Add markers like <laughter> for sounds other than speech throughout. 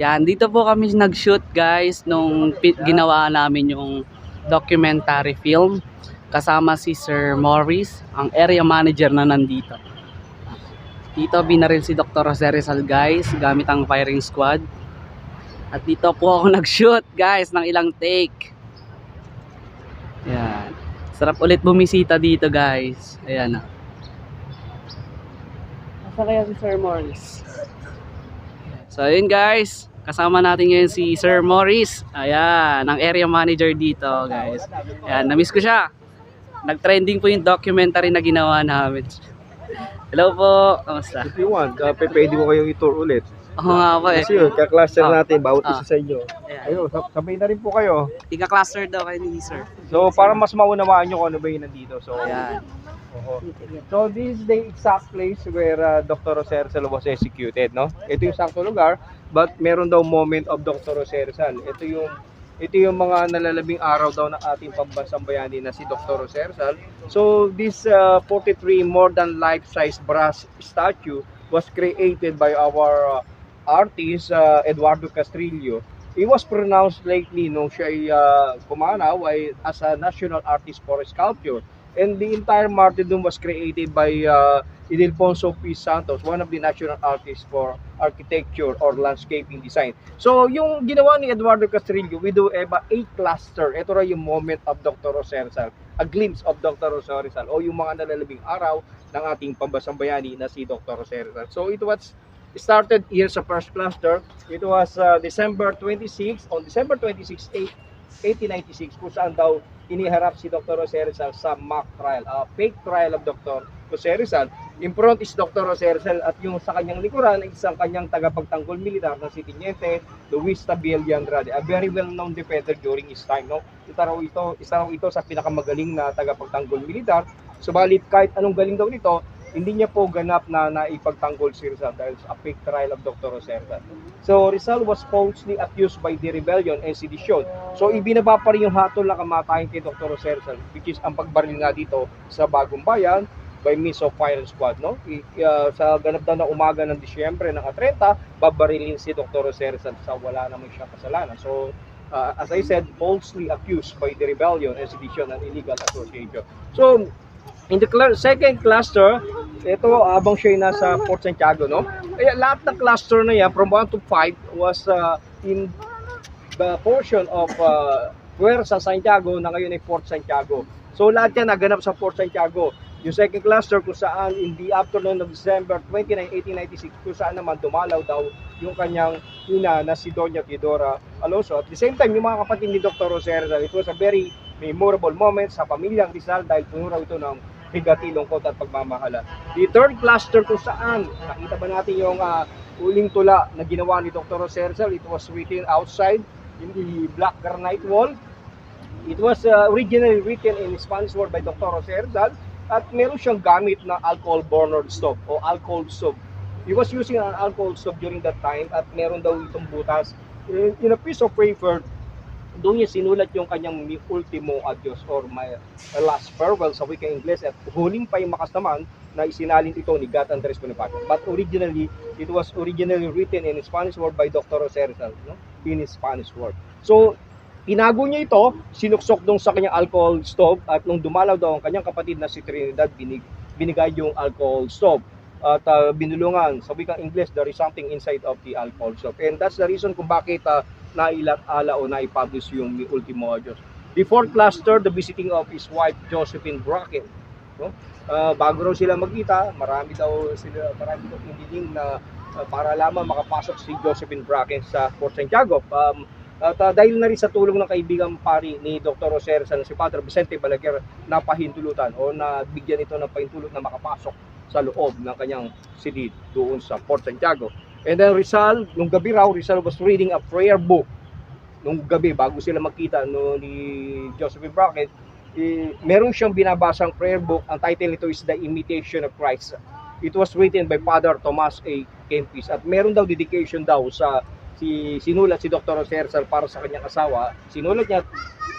Yan, dito po kami nag-shoot guys nung ginawa namin yung documentary film kasama si Sir Morris, ang area manager na nandito. Dito binaril si Dr. Jose Rizal guys gamit ang firing squad. At dito po ako <laughs> nag-shoot guys ng ilang take. Yan. Sarap ulit bumisita dito guys. Ayan na. Asa kaya si Sir Morris? So ayun guys, kasama natin ngayon si Sir Morris. Ayan, ang area manager dito guys. Ayan, na-miss ko siya. Nag-trending po yung documentary na ginawa namin. Hello po, kamusta? If you want, uh, pwede mo kayong i-tour ulit. Oo nga po eh. Kasi yun, kakluster Ah. natin bawat Ah. isa sa inyo. Ayan. Ayun, sab- sabay na rin po kayo. Ika-cluster daw kayo ni Sir. So, para mas maunawaan nyo kung ano ba yung nandito. So, Ayan. Oo. so this is the exact place where uh, Dr. Jose Rizal was executed, no? Ito yung sakto lugar, but meron daw moment of Dr. Jose Rizal. Ito yung ito yung mga nalalabing araw daw ng ating pambansang bayani na si Dr. Jose Rizal. So this uh, 43 more than life-size brass statue was created by our uh, artist uh, Eduardo Castrillo. He was pronounced lately nung siya ay uh, pumanaw ay as a national artist for sculpture. And the entire martyrdom was created by uh, Ildefonso P. Santos, one of the national artists for architecture or landscaping design. So, yung ginawa ni Eduardo Castrillo, we do eba a cluster. Ito ra yung moment of Dr. Jose Rizal, a glimpse of Dr. Jose Rizal, o yung mga nalalabing araw ng ating pambasang bayani na si Dr. Jose Rizal. So, it was started here sa first cluster. It was uh, December 26, on December 26, 8, 1896, kung saan daw iniharap si Dr. Jose Rizal sa mock trial, a fake trial of Dr. Jose Rizal. In front is Dr. Jose Rizal at yung sa kanyang likuran ay isang kanyang tagapagtanggol militar na si Teniente Luis Tabella Andrade, a very well-known defender during his time. No? Isa raw ito, isa raw ito sa pinakamagaling na tagapagtanggol militar. Subalit kahit anong galing daw nito, hindi niya po ganap na naipagtanggol si Rizal dahil sa fake trial of Dr. Jose Rizal. So Rizal was falsely accused by the rebellion and sedition. So ibinaba pa rin yung hatol na kamatayan kay Dr. Jose Rizal, which is ang pagbaril nga dito sa Bagong Bayan by means of fire squad. No? I- uh, sa ganap daw na umaga ng Disyembre ng 30, babarilin si Dr. Jose Rizal sa wala naman siyang kasalanan. So uh, as I said, falsely accused by the rebellion and sedition and illegal association. So In the second cluster, ito abang siya nasa Fort Santiago, no? Kaya lahat ng cluster na yan, from 1 to 5, was uh, in the portion of uh, Puerto Santiago na ngayon ay Fort Santiago. So lahat yan naganap sa Fort Santiago. Yung second cluster kung saan in the afternoon of December 29, 1896, kung saan naman dumalaw daw yung kanyang ina na si Doña Teodora Alonso. At the same time, yung mga kapatid ni Dr. Rizal, it was a very memorable moment sa pamilyang Rizal dahil puno raw ito ng bigati, lungkot at pagmamahala. The third cluster kung saan, nakita ba natin yung uh, uling tula na ginawa ni Dr. Jose Rizal, it was written outside in the black granite wall. It was uh, originally written in Spanish word by Dr. Jose Rizal at meron siyang gamit na alcohol burner stove o alcohol stove. He was using an alcohol stove during that time at meron daw itong butas. In, in a piece of paper, doon niya sinulat yung kanyang mi ultimo adios or my last farewell sa wika Ingles at huling pa yung makas naman na isinalin ito ni Gat Andres Bonifacio. But originally, it was originally written in Spanish word by Dr. Jose Rizal, no? in Spanish word. So, Tinago niya ito, sinuksok dong sa kanyang alcohol stove at nung dumalaw daw ang kanyang kapatid na si Trinidad, binig, binigay yung alcohol stove at uh, binulungan sa wikang English there is something inside of the alcohol stove and that's the reason kung bakit uh, nailat-ala o naipublish yung Mi Ultimo Adios. The fourth cluster, the visiting of his wife Josephine Bracken. No? Uh, bago raw sila magkita, marami daw sila marami daw hiniling na uh, para lamang makapasok si Josephine Bracken sa Fort Santiago. Um, at uh, dahil na rin sa tulong ng kaibigang pari ni Dr. Jose Rizal, si Padre Vicente Balaguer, napahintulutan o nabigyan ito ng pahintulot na makapasok sa loob ng kanyang silid doon sa Fort Santiago. And then Rizal, nung gabi raw, Rizal was reading a prayer book nung gabi bago sila magkita no, ni Josephine Brackett, eh, meron siyang binabasang prayer book. Ang title nito is The Imitation of Christ. It was written by Father Thomas A. Kempis at meron daw dedication daw sa si sinulat si Dr. Sersal para sa kanyang asawa. Sinulat niya,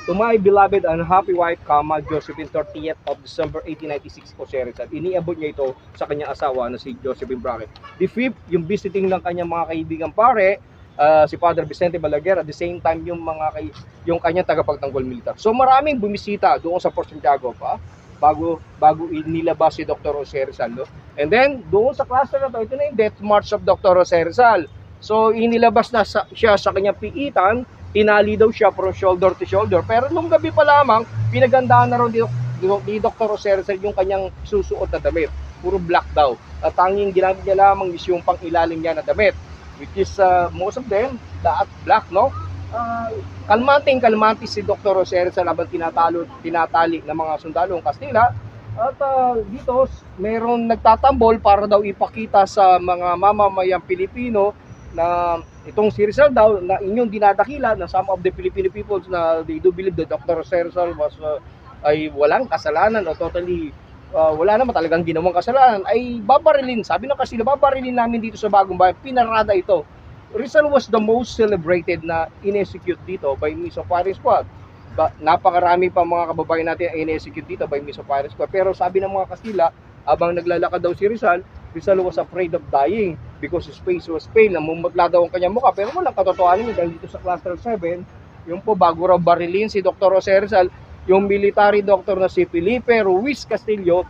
To my beloved and happy wife, Kama Josephine, 30th of December 1896 po, Sir Rizal. Iniabot niya ito sa kanyang asawa na si Josephine Brackett. The fifth, yung visiting ng kanyang mga kaibigan pare, ah, si Father Vicente Balaguer, at the same time yung mga kay, yung kanyang tagapagtanggol militar. So maraming bumisita doon sa Port Santiago pa bago bago inilabas si Dr. Jose Rizal. No? And then doon sa cluster na to, ito na yung death march of Dr. Jose Rizal. So inilabas na sa, siya sa kanyang piitan, tinali daw siya from shoulder to shoulder. Pero nung gabi pa lamang, pinagandaan na rin ni, ni Dr. Rizal yung kanyang susuot na damit. Puro black daw. At tanging ginamit niya lamang is yung pang ilalim niya na damit. Which is uh, most of them, lahat black, no? Uh, kalmanting kalmante si Dr. Rizal habang tinatalo, tinatali ng mga sundalong Kastila. At uh, dito, meron nagtatambol para daw ipakita sa mga mamamayang Pilipino na itong si Rizal daw na inyong dinadakila na some of the Filipino peoples na they do believe that Dr. Rizal was uh, ay walang kasalanan o totally uh, wala naman talagang ginawang kasalanan ay babarilin. Sabi ng kasila babarilin namin dito sa bagong bayan pinarada ito. Rizal was the most celebrated na in-execute dito by means of squad. Ba, napakarami pa mga kababayan natin ang in-execute dito by means of squad. Pero sabi ng mga Kastila abang naglalakad daw si Rizal Rizal was afraid of dying because his face was pale, namumutla daw ang kanyang mukha, pero walang katotohanan yun dahil dito sa cluster 7, yung po bago raw barilin si Dr. Jose Rizal, yung military doctor na si Felipe Ruiz Castillo,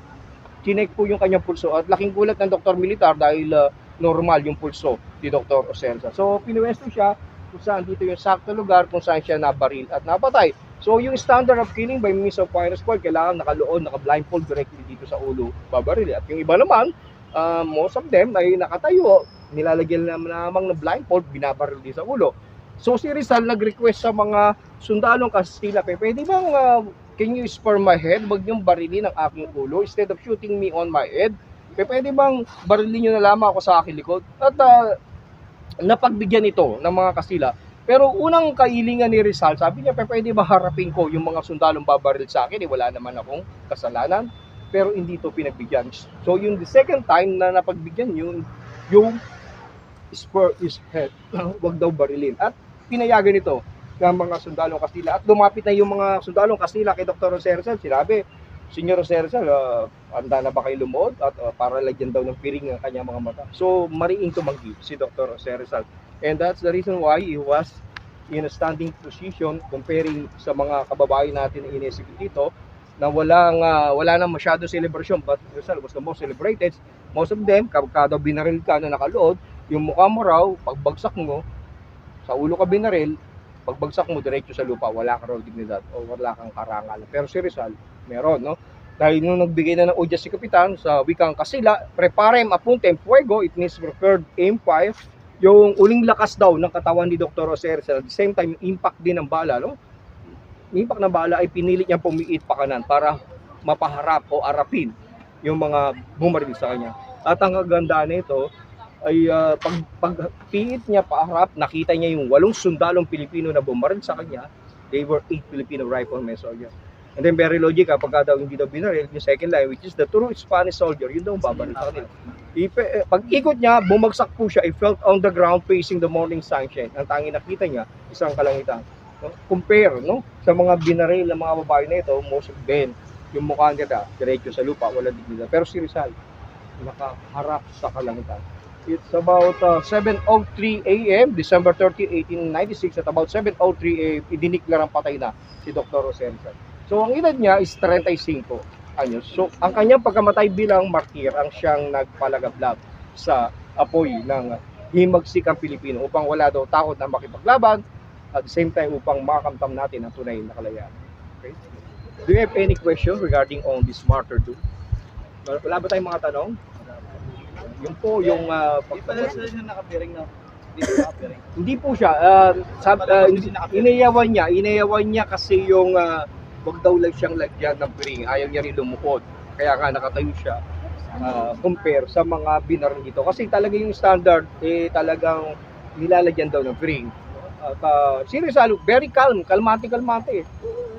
chinek po yung kanyang pulso at laking gulat ng doktor militar dahil uh, normal yung pulso ni Dr. Jose Rizal. So pinuwesto siya kung saan dito yung sakto lugar kung saan siya nabaril at napatay. So yung standard of killing by means of fire squad, kailangan nakaloon, naka-blindfold directly dito sa ulo, babaril. At yung iba naman, uh, most of them ay nakatayo, nilalagyan na namang na blindfold, binabaril din sa ulo. So si Rizal nag-request sa mga sundalong Kastila, "Pe, pwede bang uh, can you spare my head? Huwag niyong barilin ang aking ulo instead of shooting me on my head. Pwede bang barilin niyo na lamang ako sa aking likod? At uh, napagbigyan ito ng mga Kastila. Pero unang kailingan ni Rizal, sabi niya, "Pe, pwede ba harapin ko yung mga sundalong babaril sa akin? Eh, wala naman akong kasalanan pero hindi ito pinagbigyan. So yung the second time na napagbigyan yun, yung spur is head, <clears throat> wag daw barilin. At pinayagan ito ng mga sundalong Kastila. At lumapit na yung mga sundalong Kastila kay Dr. Jose Rizal. Sinabi, Senyor Jose Rizal, uh, handa na ba kayo lumuod? At uh, para lagyan daw ng piring ang kanyang mga mata. So mariing tumanggi si Dr. Jose Rizal. And that's the reason why he was in a standing position comparing sa mga kababayan natin na inesecute dito na walang ah, wala nang masyado celebration but Rizal was the most celebrated most of them kapag daw binaril ka na nakalood yung mukha mo raw pagbagsak mo sa ulo ka binaril pagbagsak mo diretso sa lupa wala ka raw dignidad o wala kang karangal pero si Rizal meron no dahil nung nagbigay na ng udyas si Kapitan sa wikang Kasila, preparem apuntem fuego, it means prepared aim fire, yung uling lakas daw ng katawan ni Dr. Rizal, at the same time, impact din ng bala, no? Impact ng bala ay pinilit niya pumiit pa kanan para mapaharap o arapin yung mga bumaril sa kanya. At ang kagandaan nito ay ah, pag, pag piit niya paharap, nakita niya yung walong sundalong Pilipino na bumaril sa kanya. They were eight Filipino riflemen soldiers. And then very logic kapag daw hindi daw binaril, yung second line, which is the true Spanish soldier, yun daw babaril sa kanila. Ipe, eh, pag ikot niya, bumagsak po siya, I felt on the ground facing the morning sunshine. Ang tanging nakita niya, isang kalangitan. Compare, no? Sa mga binaril ng mga babae na ito, most of them, yung mukha nila, diretso sa lupa, wala dignidad. Pero si Rizal, nakaharap sa kalangitan. It's about uh, 7.03 a.m., December 30, 1896, at about 7.03 a.m., idiniklar ang patay na si Dr. Jose Rizal. So, ang edad niya is 35 anyos. So, ang kanyang pagkamatay bilang martir ang siyang nagpalagablab sa apoy ng himagsikang Pilipino upang wala daw takot na makipaglaban at the same time upang makamtam natin ang tunay na kalayaan. Okay? Do you have any question regarding on this martyrdom? Wala ba tayong mga tanong? Yung po, yung uh, Di pala sila siya nakapiring na. Hindi po siya, uh, sab, uh, inayawan niya, inayawan niya kasi yung uh, wag daw lang siyang lagyan ng piring, ayaw niya rin lumukod. Kaya nga nakatayo siya uh, compare sa mga binaril dito. Kasi talaga yung standard, eh talagang nilalagyan daw ng piring. At uh, si Rizal, very calm, kalmati-kalmati.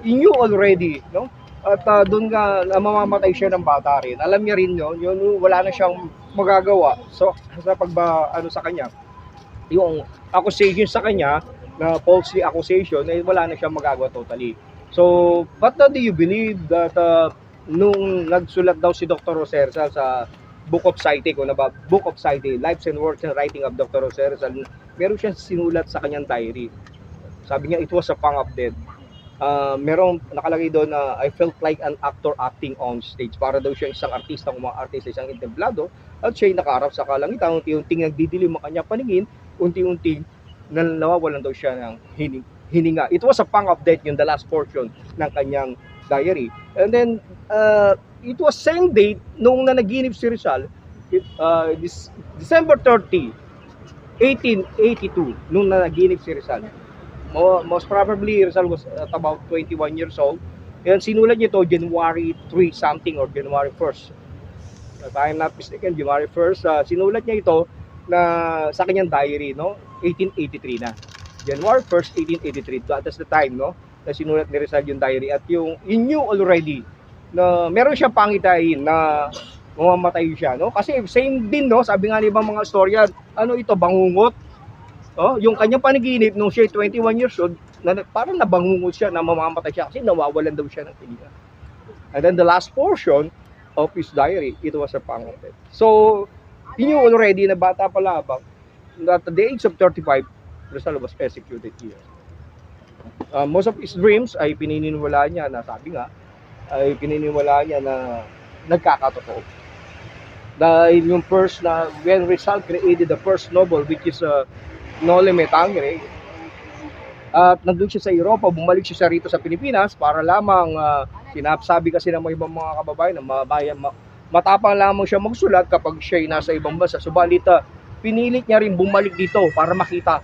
He knew already, no? At uh, doon nga na mamamatay siya ng bata rin. Alam niya rin yun, yun wala na siyang magagawa so, sa pagba ano sa kanya yung accusation sa kanya na falsely accusation eh wala na siyang magagawa totally. So, but uh, do you believe that uh, nung nagsulat daw si Dr. Rosersal sa Book of Sight, kung na ba, Book of Sight, Lives and Works and Writing of Dr. Rosersal, meron siyang sinulat sa kanyang diary. Sabi niya, it was a pang of death. Uh, merong nakalagay doon na I felt like an actor acting on stage. Para daw siya isang artista, kung mga artista, isang intemplado, at siya'y nakaharap sa kalangitan, unti-unting nagdidilim ang kanyang paningin, unti-unting na nawawalan daw siya ng hining, hininga. It was a pang of death yung the last portion ng kanyang diary. And then, uh, it was same date nung nanaginip si Rizal, it, uh, this, December 30, 1882, nung nanaginip si Rizal. Mo, most probably, Rizal was at about 21 years old. And sinulat niya ito January 3 something or January 1st. If I'm not mistaken, January 1st, uh, sinulat niya ito na sa kanyang diary, no? 1883 na. January 1st, 1883. That is the time, no? Na sinulat ni Rizal yung diary. At yung, he knew already na meron siyang pangitain na mamamatay siya, no? Kasi same din, no? Sabi nga ni ibang mga storya, ano ito, bangungot. Oh, yung kanyang panaginip nung siya ay 21 years old, na, parang nabangungot siya na mamamatay siya kasi nawawalan daw siya ng tinga. And then the last portion of his diary, it was a pangalit. So, he knew already na bata pa labang at the age of 35, Rizal was executed here. Uh, most of his dreams ay pininiwala niya na sabi nga, ay pininiwala niya na nagkakatotoo. Dahil yung first na, when Rizal created the first novel, which is uh, Nole Me Tangere, at nandun siya sa Europa, bumalik siya rito sa Pilipinas para lamang uh, sinasabi kasi ng mga ibang mga kababayan na mabayan, ma- matapang lamang siya magsulat kapag siya ay nasa ibang bansa. Subalit uh, pinilit niya rin bumalik dito para makita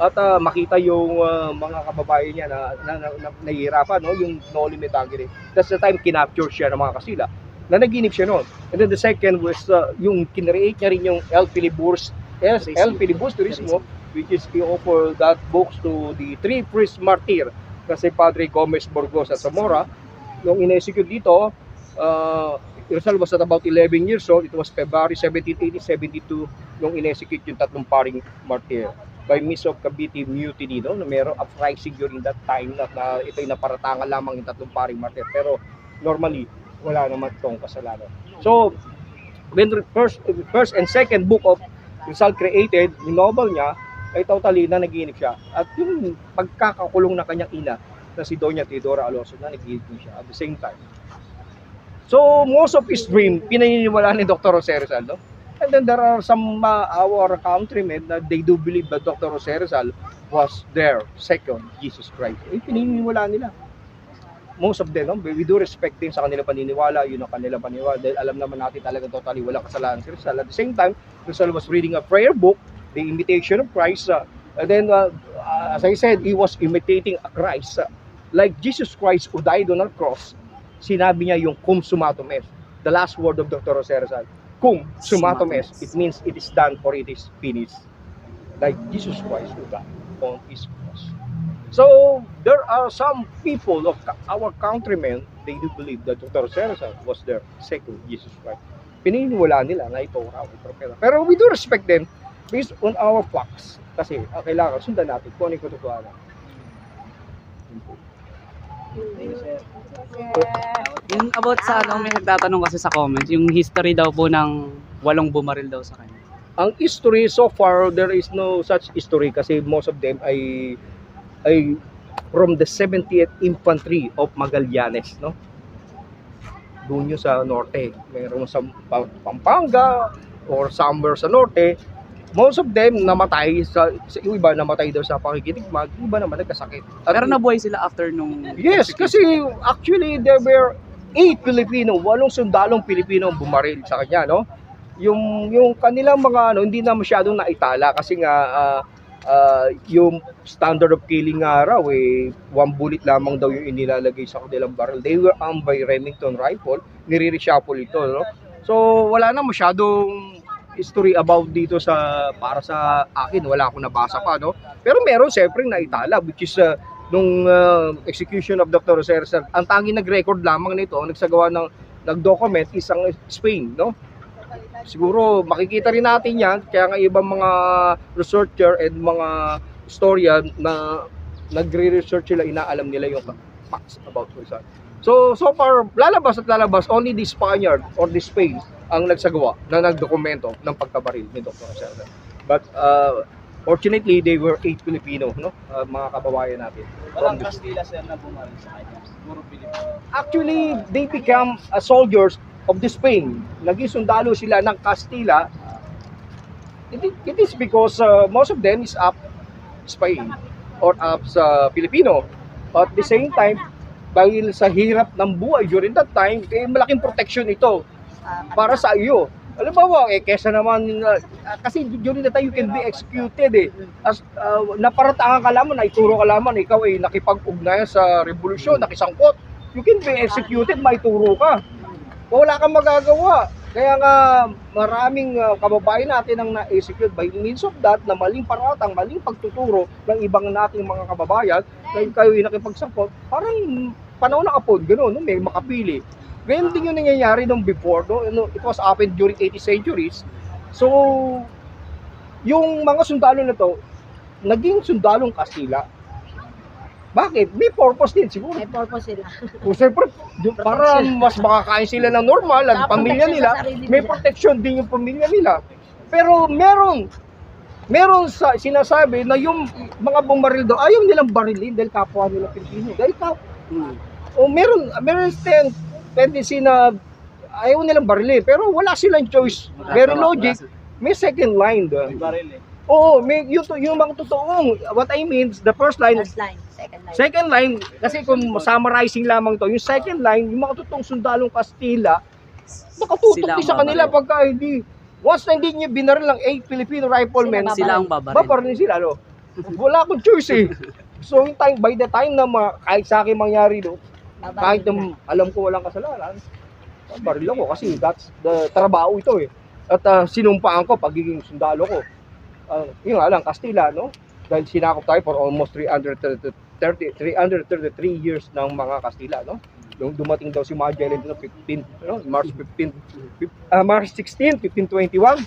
at uh, makita yung uh, mga kababayan niya na, na, na, na nahihirapan, no? yung Noli Me Tangere. That's the time kinapture siya ng mga kasila na naginip siya noon. And then the second was uh, yung kinreate niya rin yung El Filiburs, El, El Filibusterismo, which is he offered that books to the three priest martyr kasi Padre Gomez Burgos at Zamora. Yung in-execute dito, uh, Rizal was at about 11 years old. It was February 17, 1872 nung in-execute yung tatlong paring martyr by means of Cavite Mutiny, no? na merong uprising during that time na, na ito'y naparatangan lamang yung tatlong paring martyr. Pero normally, wala naman itong kasalanan. So, when first, first and second book of Rizal created, yung novel niya, ay totally na naginip siya. At yung pagkakakulong ng kanyang ina, na si Doña Teodora Alonso, na naginip siya at the same time. So, most of his dream, pinaniniwala ni Dr. Jose Rizal, no? And then there are some uh, our countrymen that they do believe that Dr. Jose Rizal was their second Jesus Christ. Eh, pinaniniwala nila. Most of them, no? we do respect din sa kanila paniniwala, yun ang kanila paniniwala, dahil alam naman natin talaga totally walang kasalanan si Rizal. At the same time, Rizal was reading a prayer book, The Imitation of Christ, uh, and then, uh, uh, as I said, he was imitating a Christ. uh, like Jesus Christ who died on a cross, sinabi niya yung cum sumatum est. The last word of Dr. Jose Rizal. Cum sumatum est. It means it is done or it is finished. Like Jesus Christ who died on his cross. So, there are some people of our countrymen, they do believe that Dr. Rizal was their second Jesus Christ. Pininiwala nila na ito raw ang propeta. Pero we do respect them based on our facts. Kasi uh, kailangan sundan natin kung ano yung katotohanan. Yung about sa ano, may nagtatanong kasi sa comments, yung history daw po ng walong bumaril daw sa kanya. ang history so far there is no such history kasi most of them ay ay from the 70th Infantry of Magallanes no? Doon yun sa norte. Meron sa Pa- Pampanga or somewhere sa norte. Most of them namatay sa, sa yung iba namatay daw sa pakikitigmag yung iba naman nagkasakit. At Pero nabuhay sila after nung Yes, kasi actually there were eight Filipino, walong sundalong Pilipino ang bumaril sa kanya, no? Yung yung kanilang mga ano hindi na masyadong naitala kasi nga ah, ah, yung standard of killing nga raw eh one bullet lamang daw yung inilalagay sa kanilang barrel. They were armed by Remington rifle, nire-reshuffle ito, no? So wala na masyadong history about dito sa para sa akin wala akong nabasa pa no pero meron siyempre naitala which is ah, nung uh, execution of Dr. Rizal, ang tanging nag-record lamang nito, ang nagsagawa ng nag-document is ang Spain, no? Siguro makikita rin natin yan. Kaya nga ibang mga researcher and mga historian na nagre-research sila, inaalam nila yung facts about Rizal. So, so far, lalabas at lalabas, only the Spaniard or the Spain ang nagsagawa na nagdokumento ng pagkabaril ni Dr. Rizal. But, uh, fortunately, they were eight Filipino, no? Uh, mga kababayan natin. Walang Kastila sir na bumaril sa kanya. Puro Pilipino. actually they become uh, soldiers of the Spain. Naging sundalo sila ng Castilla. It, it is because uh, most of them is up Spain or up sa Filipino. At the same time, dahil sa hirap ng buhay during that time, eh, malaking protection ito para sa iyo. Alam mo eh, kesa naman, uh, kasi during that time, you can be executed eh. As, uh, naparatangan ka lamang, naituro ka lamang, ikaw ay nakipag-ugnayan sa revolusyon, nakisangkot. You can be executed, maituro ka. Wala kang magagawa. Kaya nga, maraming uh, kababayan natin ang na-execute by means of that na maling paratang, maling pagtuturo ng ibang nating mga kababayan dahil kayo ay nakipagsangkot, parang panahon na kapon, gano'n, no? may makapili. Ganyan din yung nangyayari nung before, no? Ano, it was happened during 80 centuries. So, yung mga sundalo na to, naging sundalong Kastila. Bakit? May purpose din siguro. May purpose sila. Kung siyempre, para mas makakain sila ng normal, ang Saka pamilya nila, may protection din yung pamilya nila. Pero meron, meron sa sinasabi na yung mga bumaril daw, ayaw nilang barilin dahil kapwa nila Pilipino. Dahil kap, o meron, meron ten, tendency na ayaw nilang barilin, pero wala silang choice. Very logic, may second line doon. Baril eh. Oo, may, yung, yung mga totoong, what I mean, the first line, First line, second line. Second line, kasi kung summarizing lamang to, yung second line, yung mga totoong sundalong Kastila, nakatutok Sila ang din sa kanila babaril. pagka hindi. Once na hindi niya binaril ng 8 Filipino riflemen, Sila Sila ang babaril. babaril sila, no? Wala akong choice eh. So, yung time, by the time na ma, kahit sa akin mangyari do, Babaril kahit na. na alam ko walang kasalanan, baril ako kasi that's the trabaho ito eh. At ah, sinumpaan ko pagiging sundalo ko. Uh, yun nga lang, Kastila, no? Dahil sinakop tayo for almost 330, 333 years ng mga Kastila, no? Nung dumating daw si Magellan no, 15, no? March 15, fif- ah, March 16, 1521.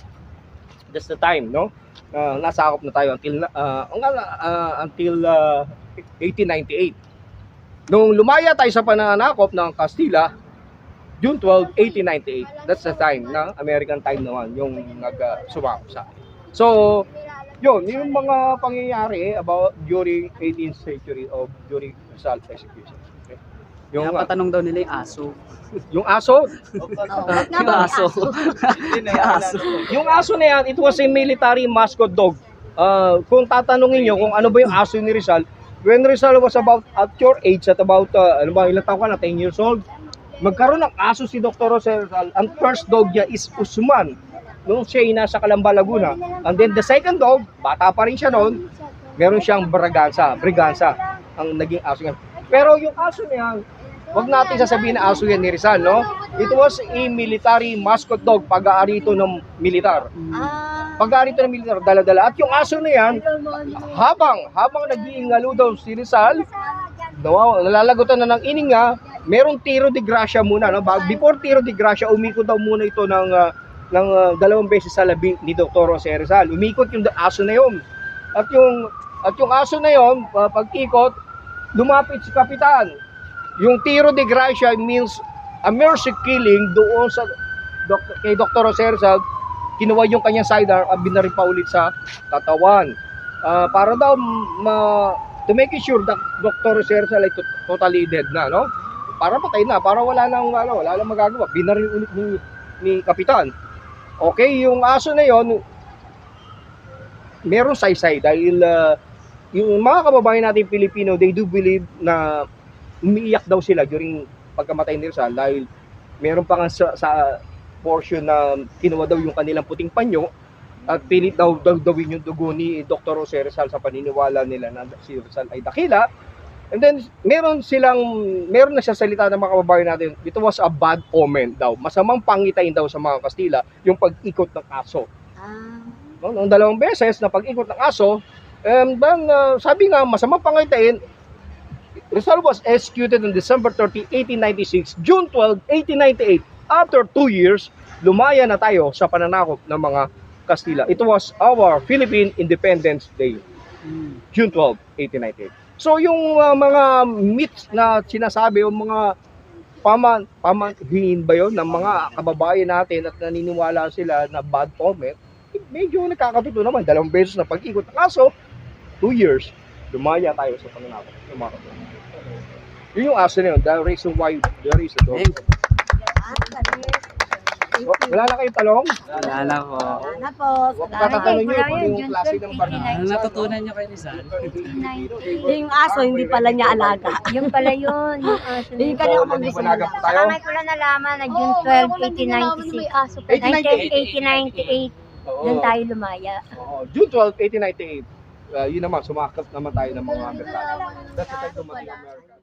That's the time, no? Uh, nasakop na tayo until ang ah, until ah, 1898. Nung lumaya tayo sa pananakop ng Kastila, June 12, 1898. That's the time na American time naman yung nag-sumako sa atin. So, yun, yung mga pangyayari about during 18th century of during Rizal execution. Okay? Yung, Yung ah, patanong daw nila yung aso. <laughs> yung aso, Yung aso. yung Aso. yung aso na yan, it was a military mascot dog. Ah, kung tatanungin nyo kung ano ba yung aso ni Rizal, when Rizal was about at your age, at about, ah, ano ba, ilang taon ka na, 10 years old, magkaroon ng aso si Dr. Rizal. Ang first dog niya is Usman, nung siya ay nasa Calamba, Laguna. And then the second dog, bata pa rin siya noon, meron siyang Braganza, Briganza, ang naging aso niya. Pero yung aso niya, wag natin sasabihin na aso yan ni Rizal, no? It was a military mascot dog, pag-aari ito ng militar. Ah, Pag-aari ito ng militar, dala-dala. At yung aso na yan, habang, habang nag-iingalo daw si Rizal, nalalagutan na ng ininga, merong tiro de gracia muna. No? Before tiro de gracia, umikot daw muna ito ng, ah, ng ah, dalawang beses sa labi ni Dr. Jose Rizal. Umikot yung aso na yon. At yung, at yung aso na yon, ah, pag-ikot, lumapit si Kapitan. Yung tiro de gracia means a mercy killing doon sa dok- kay Dr. Jose Rizal, kinuha yung kanyang sidearm at binaril pa ulit sa katawan. Ah, para daw ma, to make sure that Dr. Jose Rizal ay to- totally dead na, no? Para patay na, para wala nang ano, wala nang magagawa. Binaril ulit ni, ni Kapitan. Okay, yung aso na yon meron saysay dahil ah, yung mga kababayan natin Pilipino, they do believe na umiiyak daw sila during pagkamatay ni Rizal dahil meron pa nga sa, sa portion na kinuha daw yung kanilang puting panyo at pilit daw daw dawin yung dugo ni Dr. Jose Rizal sa paniniwala nila na si Rizal ay dakila. And then meron silang meron na siya salita ng mga kababayan natin. It was a bad omen daw. Masamang pangitain daw sa mga Kastila yung pag-ikot ng aso. ah, No, nung dalawang beses na pag-ikot ng aso, um, then uh, sabi nga masamang pangitain Rizal was executed on December 30, 1896, June 12, 1898. After two years, lumaya na tayo sa pananakop ng mga Kastila. It was our Philippine Independence Day. June 12, 1898. So yung uh, mga myths na sinasabi, yung mga paman, pamanhin ba yun ng mga kababayan natin at naniniwala sila na bad comment, medyo nakakatuto naman. Dalawang beses na pag-ikot. Kaso, two years, lumaya tayo sa pananakot. Yun yung aso na yun. The reason why there is a dog. Wala na kayong talong? Wala na po. Sana po. Huwag kung ano yung klase 12, ng barnasa. Ano natutunan nyo kay Rizal? Yung aso, hindi pala niya alaga. Yung pala yun. Yung aso na Yung yun. kanya So, kapag gusto naliwanagan nila. tayo. Saka may ko lang nalaman na June 12, 1896. 1998. Oo. Doon tayo lumaya. June 12, 1898. Uh, yun naman, sumakap naman tayo ng mga Amerikano. That's the time ang Amerika.